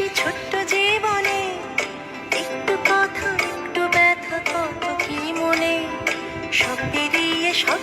হাসি ছোট্ট জীবনে একটু কথা একটু ব্যথা কত মনে? সব পেরিয়ে সব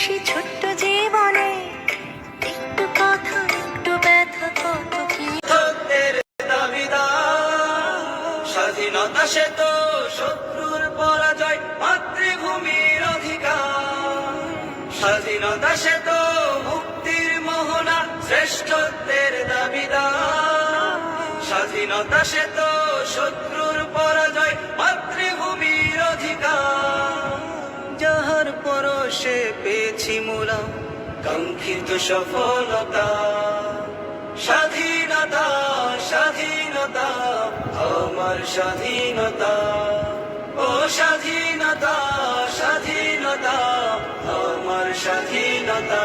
কান্না ছোট্ট জীবনে। একটু কথা, একটু ব্যথা, কত কি? স্বাধীনতা সে তো শত্রুর পরাজয়, মাতৃভূমির অধিকার। স্বাধীনতা সে তো মুক্তির মোহনা, শ্রেষ্ঠত্বের দাবিদার। স্বাধীনতা সে তো শত্রুর মোরা কাঙ্ক্ষিত সফলতা, স্বাধীনতা স্বাধীনতা, আমার স্বাধীনতা, ও স্বাধীনতা স্বাধীনতা, আমার স্বাধীনতা।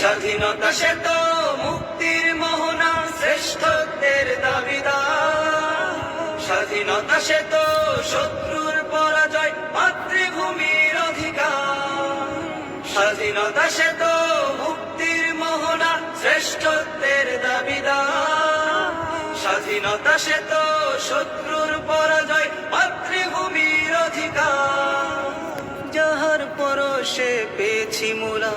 স্বাধীনতা সে তো মুক্তির মোহনা শ্রেষ্ঠত্বের দাবিদার। স্বাধীনতা সে তো শত্রুর পরাজয়, মাতৃভূমির অধিকার। স্বাধীনতা সে তো মুক্তির মোহনা, শ্রেষ্ঠত্বের দাবিদার। স্বাধীনতা সে তো শত্রুর পরাজয়, মাতৃভূমির অধিকার। যাহার পরশে পেয়েছি মোরা,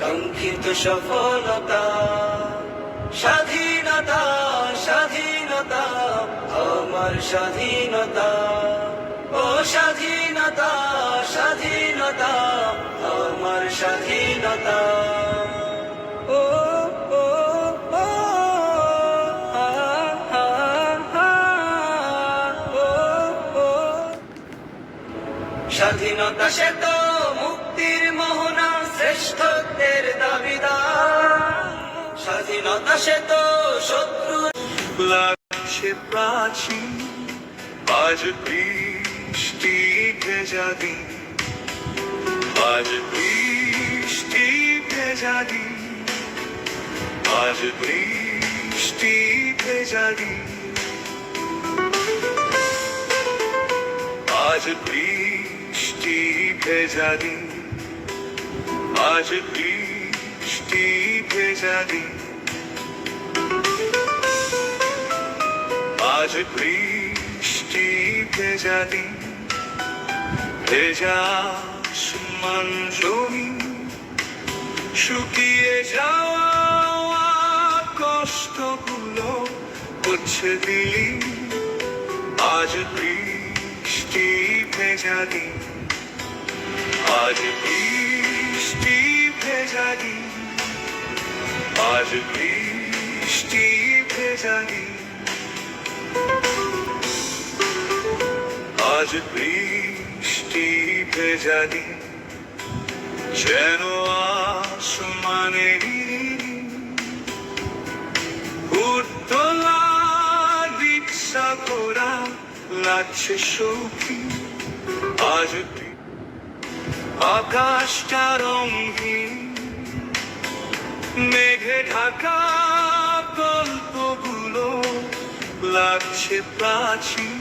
কাঙ্ক্ষিত সফলতা। স্বাধীনতা স্বাধীনতা, আমার স্বাধীনতা। ও স্বাধীনতা স্বাধীনতা, আমার স্বাধীনতা। স্বাধীনতা সে তো মুক্তির মোহনা, শ্রেষ্ঠত্বের দাবিদার। স্বাধীনতা সে তো শত্রু। লাগছে প্রাচীন, আজ বৃষ্টি ভেজা দিন। আজ বৃষ্টি ভেজা দিন। আজ বৃষ্টি ভেজা দিন। আজ বৃষ্টি ভেজা দিন। আজ বৃষ্টি ভেজা দিন? আজ বৃষ্টি ভেজা দিন। ভেজা সমান জমি। শুকিয়ে যাওয়া কষ্টগুলো হচ্ছে দিলি। আজ বৃষ্টি ভেজা দিন। আজ বৃষ্টি ভেজা দিন। আজ বৃষ্টি ভেজানি আজ বৃষ্টি ভেজানি যেন আসমানে উত্তলা দীপসা করা লাগছে সৌখী। আজ আকাশটা রঙিন মেঘে ঢাকা গল্পগুলো লাগছে প্রাচীন।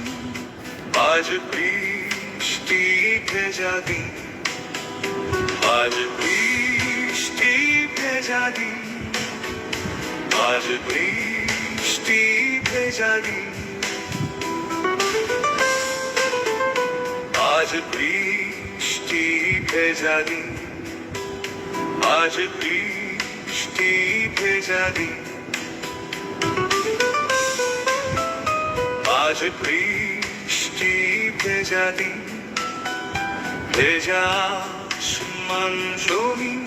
আজ বৃষ্টি ভেজা দিন। আজ বৃষ্টি ভেজা দিন। আজ বৃষ্টি ভেজা দিন। আজ বৃষ্টি ভেজা দিন। আজ বৃষ্টি ভেজা দিন। আজ বৃষ্টি ভেজা দিন। ভেজা সমান জমি।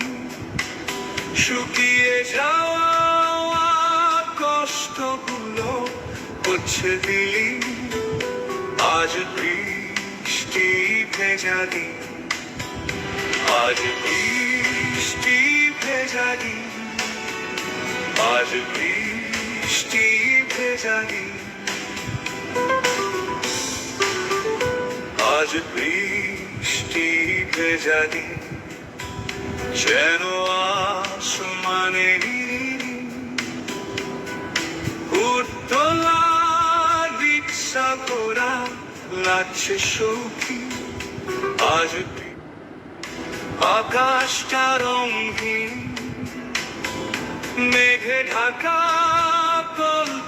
শুকিয়ে যাওয়া কষ্টগুলো হচ্ছে দিলি। আজ বৃষ্টি ভেজা দিন। আজ বৃষ্টি ভেজা দিন। আজ বৃষ্টি ভেজা দিন আজ বৃষ্টি ভেজা দিন যেন আসমানে উত্তলা রিক্সা ঘোরা লাগছে সৌখী। আজ আকাশটা রঙহীন মেঘে ঢাকা গল্প